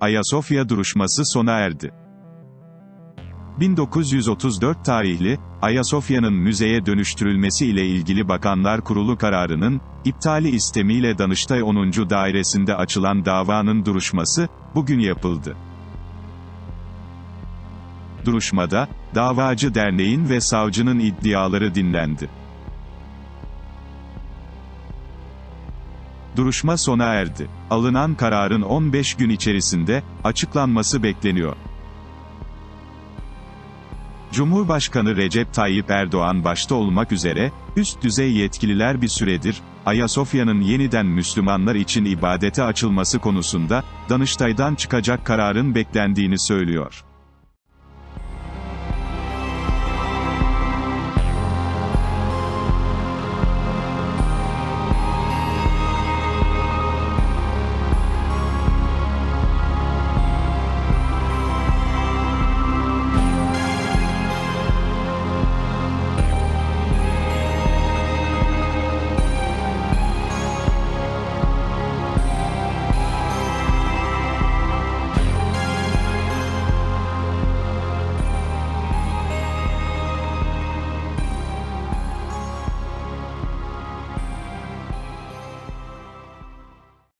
Ayasofya duruşması sona erdi. 1934 tarihli, Ayasofya'nın müzeye dönüştürülmesi ile ilgili Bakanlar Kurulu kararının, iptali istemiyle Danıştay 10. Dairesi'nde açılan davanın duruşması, bugün yapıldı. Duruşmada, davacı derneğin ve savcının iddiaları dinlendi. Duruşma sona erdi. Alınan kararın 15 gün içerisinde, açıklanması bekleniyor. Cumhurbaşkanı Recep Tayyip Erdoğan başta olmak üzere, üst düzey yetkililer bir süredir, Ayasofya'nın yeniden Müslümanlar için ibadete açılması konusunda, Danıştay'dan çıkacak kararın beklendiğini söylüyor.